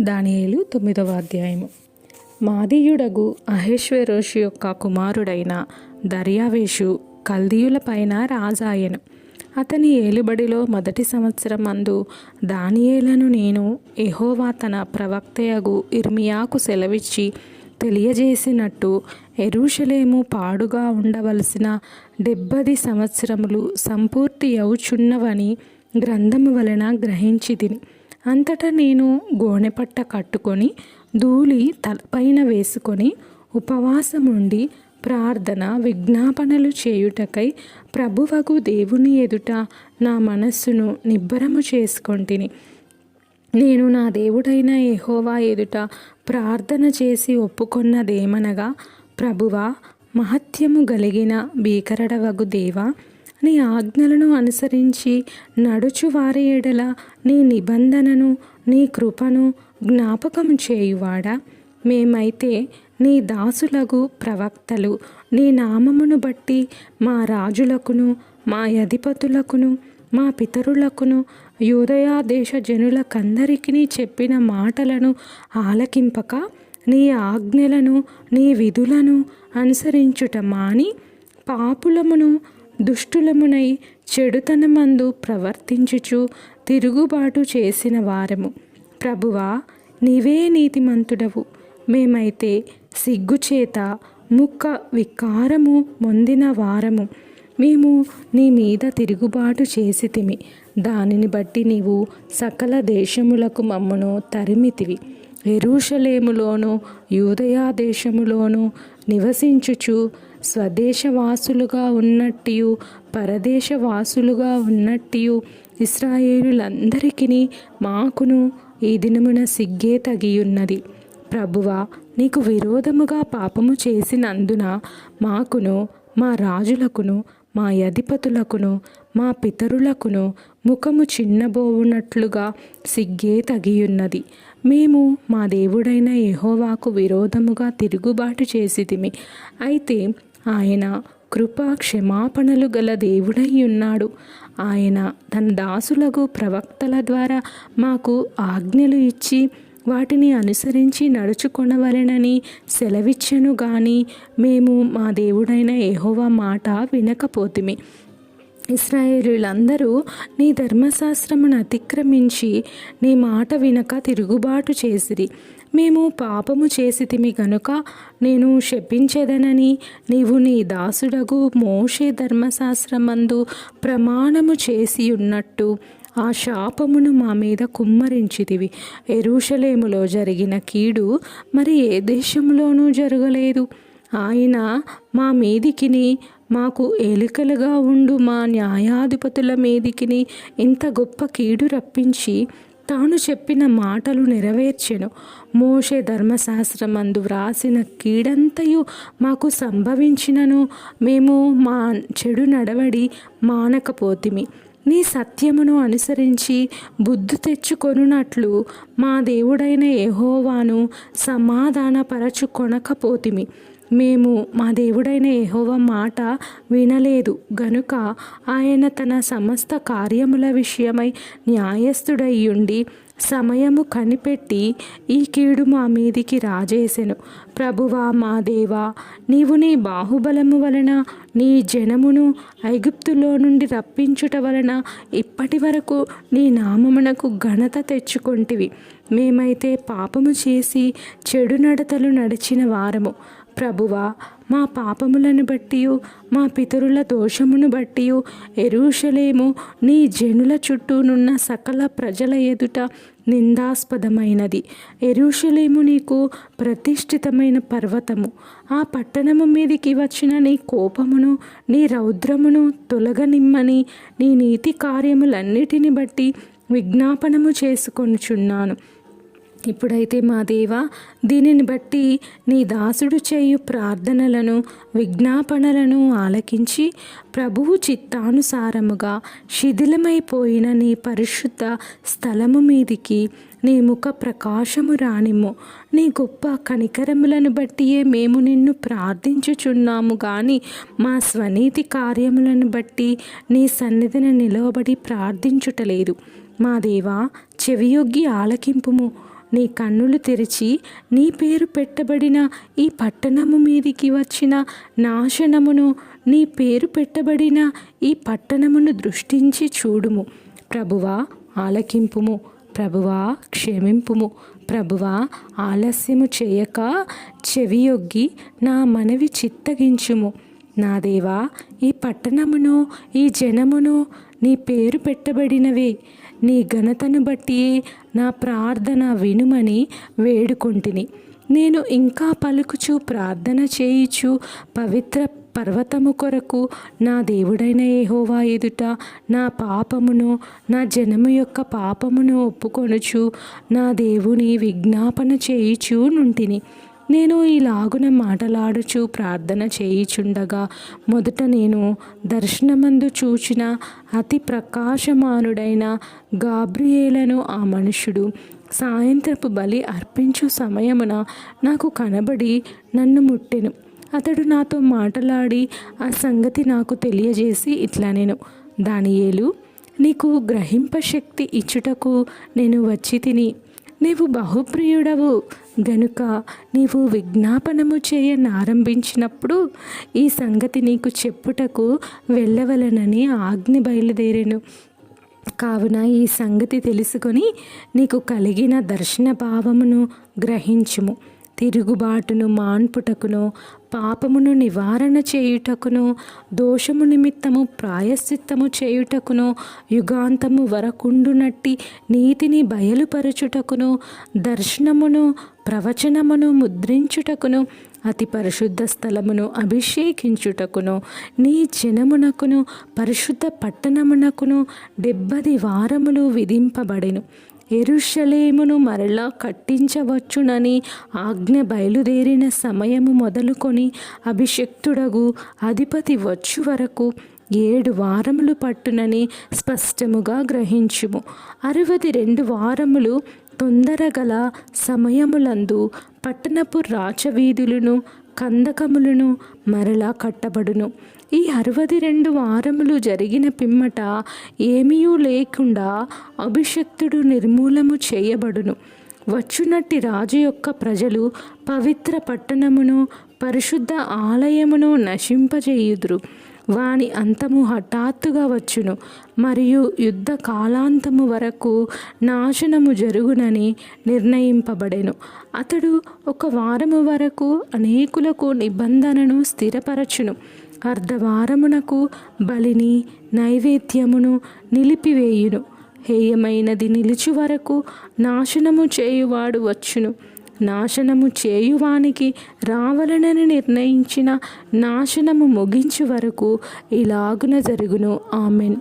దానియేలు తొమ్మిదవ అధ్యాయము. మాదీయుడగు అహేశ్వరోషు యొక్క కుమారుడైన దర్యావేషు కల్దీయులపైన రాజాయను. అతని ఏలుబడిలో మొదటి సంవత్సరం అందు దానియేలను నేను ఎహోవా తన ప్రవక్తయగు ఇర్మియాకు సెలవిచ్చి తెలియజేసినట్టు ఎరుషలేము పాడుగా ఉండవలసిన డెబ్బది సంవత్సరములు సంపూర్తి అవుచున్నవని గ్రంథము వలన గ్రహించి తిని అంతటా నేను గోనెపట్ట కట్టుకొని ధూళి తలపైన వేసుకొని ఉపవాసముండి ప్రార్థన విజ్ఞాపనలు చేయుటకై ప్రభువకు దేవుని ఎదుట నా మనస్సును నిబ్బరము చేసుకొంటిని. నేను నా దేవుడైన ఎహోవా ఎదుట ప్రార్థన చేసి ఒప్పుకొన్నదేమనగా ప్రభువా మహత్యము గలిగిన భీకరడవగు దేవా నీ ఆజ్ఞలను అనుసరించి నడుచు వారి ఎడల నీ నిబంధనను నీ కృపను జ్ఞాపకం చేయువాడా? మేమైతే నీ దాసులగు ప్రవక్తలు. నీ నామమును బట్టి మా రాజులకును మా అధిపతులకును మా పితరులకును యూదయా దేశ జనులకందరికీ చెప్పిన మాటలను ఆలకింపక నీ ఆజ్ఞలను నీ విధులను అనుసరించుట మాని పాపులమును దుష్టులమునై చెడుతనమందు ప్రవర్తించుచు తిరుగుబాటు చేసిన వారము. ప్రభువా నీవే నీతిమంతుడవు. మేమైతే సిగ్గుచేత ముక్క వికారము పొందిన వారము. మేము నీ మీద తిరుగుబాటు చేసితిమి. దానిని బట్టి నీవు సకల దేశములకు మమ్మను తరిమితివి. ఎరుషలేములోను యూదయా దేశములోను నివసించుచు స్వదేశవాసులుగా ఉన్నట్టు పరదేశవాసులుగా ఉన్నట్టు ఇస్రాయేలులందరికీ మాకును ఈ దినమున సిగ్గే తగియున్నది. ప్రభువా నీకు విరోధముగా పాపము చేసినందున మాకును మా రాజులకును మా అధిపతులకును మా పితరులకును ముఖము చిన్నబోవునట్లుగా సిగ్గే తగియున్నది. మేము మా దేవుడైన యహోవాకు విరోధముగా తిరుగుబాటు చేసితిమి. అయితే ఆయన కృపా క్షమాపణలు గల దేవుడై ఉన్నాడు ఆయన తన దాసులకు ప్రవక్తల ద్వారా మాకు ఆజ్ఞలు ఇచ్చి వాటిని అనుసరించి నడుచుకొనవలెనని సెలవిచ్చెను గాని మేము మా దేవుడైన ఏహోవా మాట వినకపోతిమి. ఇస్రాయేలులందరూ నీ ధర్మశాస్త్రమును అతిక్రమించి నీ మాట వినక తిరుగుబాటు చేసిరి. మేము పాపము చేసితిమి గనుక నేను శపించెదనని నీవు నీ దాసుడగు మోషే ధర్మశాస్త్రమందు ప్రమాణము చేసి ఉన్నట్టు ఆ శాపమును మా మీద కుమ్మరించితివి. ఎరుషలేములో జరిగిన కీడు మరి ఏ దేశంలోనూ జరగలేదు. ఆయన మా మీదికిని మాకు ఏలికలుగా ఉండు మా న్యాయాధిపతుల మీదికిని ఇంత గొప్ప కీడు రప్పించి తాను చెప్పిన మాటలు నెరవేర్చెను. మోషే ధర్మశాస్త్రమందు వ్రాసిన కీడంతయు మాకు సంభవించినను. మేము మా చెడు నడవడి మానకపోతిమి. నీ సత్యమును అనుసరించి బుద్ధి తెచ్చుకొనున్నట్లు మా దేవుడైన ఎహోవాను సమాధానపరచుకొనకపోతిమి మేము మా దేవుడైన యెహోవ మాట వినలేదు. గనుక ఆయన తన సమస్త కార్యముల విషయమై న్యాయస్థుడయ్యుండి సమయము కనిపెట్టి ఈ కీడు మా మీదికి రాజేసెను. ప్రభువా మా దేవా నీవు నీ బాహుబలము వలన నీ జనమును ఐగుప్తులో నుండి రప్పించుట వలన ఇప్పటి వరకు నీ నామమునకు ఘనత తెచ్చుకొంటివి. మేమైతే పాపము చేసి చెడు నడతలు నడిచిన వారము. ప్రభువా మా పాపములను బట్టి మా పితరుల దోషమును బట్టి ఎరుషలేము నీ జనుల చుట్టూనున్న సకల ప్రజల ఎదుట నిందాస్పదమైనది. ఎరుషలేము నీకు ప్రతిష్ఠితమైన పర్వతము. ఆ పట్టణము మీదికి వచ్చిన నీ కోపమును నీ రౌద్రమును తొలగనిమ్మని నీ నీతి కార్యములన్నిటిని బట్టి విజ్ఞాపనము చేసుకొనుచున్నాను. ఇప్పుడైతే మా దేవ దీనిని బట్టి నీ దాసుడు చేయు ప్రార్థనలను విజ్ఞాపనలను ఆలకించి ప్రభువు చిత్తానుసారముగా శిథిలమైపోయిన నీ పరిశుద్ధ స్థలము మీదికి నీ ముఖ ప్రకాశము రానిము నీ గొప్ప కనికరములను బట్టియే మేము నిన్ను ప్రార్థించుచున్నాము కానీ మా స్వనీతి కార్యములను బట్టి నీ సన్నిధిని నిలవబడి ప్రార్థించుటలేదు. మా దేవా చెవియొగ్గి ఆలకింపుము. నీ కన్నులు తెరిచి నీ పేరు పెట్టబడిన ఈ పట్టణము మీదికి వచ్చిన నాశనమును నీ పేరు పెట్టబడిన ఈ పట్టణమును దృష్టించి చూడుము. ప్రభువా ఆలకింపుము. ప్రభువా క్షమింపుము. ప్రభువా ఆలస్యము చేయక చెవియొగ్గి నా మనవి చిత్తగించుము. నా దేవా ఈ పట్టణమును ఈ జనమును నీ పేరు పెట్టబడినవే. నీ ఘనతను బట్టి నా ప్రార్థన వినుమని వేడుకొంటిని. నేను ఇంకా పలుకుచు ప్రార్థన చేయుచు పవిత్ర పర్వతము కొరకు నా దేవుడైన ఏహోవా ఎదుట నా పాపమును నా జనము యొక్క పాపమును ఒప్పుకొనుచు నా దేవుని విజ్ఞాపన చేయుచు నుంటిని నేను ఇలాగున మాటలాడుచు ప్రార్థన చేయుచుండగా మొదట నేను దర్శనమందు చూచిన అతి ప్రకాశమానుడైన గాబ్రియేలను ఆ మనుషుడు సాయంత్రపు బలి అర్పించు సమయమున నాకు కనబడి నన్ను ముట్టెను. అతడు నాతో మాటలాడి ఆ సంగతి నాకు తెలియజేసి ఇట్లా నేను దానియేలు నీకు గ్రహింప శక్తి ఇచ్చుటకు నేను వచ్చి తిని నీవు బహుప్రియుడవు. గనుక నీవు విజ్ఞాపనము చేయనారంభించినప్పుడు ఈ సంగతి నీకు చెప్పుటకు వెళ్ళవలనని ఆజ్ఞ బయలుదేరాను. కావున ఈ సంగతి తెలుసుకొని నీకు కలిగిన దర్శన భావమును గ్రహించుము. తిరుగుబాటును మాన్పుటకును పాపమును నివారణ చేయుటకును దోషము నిమిత్తము ప్రాయశ్చిత్తము చేయుటకును యుగాంతము వరకుండునట్టి నీతిని బయలుపరచుటకును దర్శనమును ప్రవచనమును ముద్రించుటకును అతి పరిశుద్ధ స్థలమును అభిషేకించుటకును నీ జనమునకును పరిశుద్ధ పట్టణమునకును డెబ్బది వారములు విధింపబడెను. ఎరుషలేమును మరలా కట్టించవచ్చునని ఆజ్ఞ బయలుదేరిన సమయము మొదలుకొని అభిషక్తుడగు అధిపతి వచ్చు వరకు ఏడు వారములు పట్టునని స్పష్టముగా గ్రహించుము. అరవది రెండు వారములు తొందరగల సమయములందు పట్టణపు రాచవీధులను కందకములను మరలా కట్టబడును. ఈ అరవది రెండు వారములు జరిగిన పిమ్మట ఏమీ లేకుండా అభిషక్తుడు నిర్మూలము చేయబడును. వచ్చునట్టి రాజు యొక్క ప్రజలు పవిత్ర పట్టణమును పరిశుద్ధ ఆలయమును నశింపజేయుదురు. వాని అంతము హఠాత్తుగా వచ్చును. మరియు యుద్ధ కాలాంతము వరకు నాశనము జరుగునని నిర్ణయింపబడెను. అతడు ఒక వారము వరకు అనేకులకు నిబంధనను స్థిరపరచును. అర్ధవారమునకు బలిని నైవేద్యమును నిలిపివేయును. హేయమైనది నిలిచి వరకు నాశనము చేయువాడు వచ్చును. నాశనము చేయువానికి రావలనని నిర్ణయించిన నాశనము ముగించు వరకు ఇలాగున జరుగును. ఆమెన్.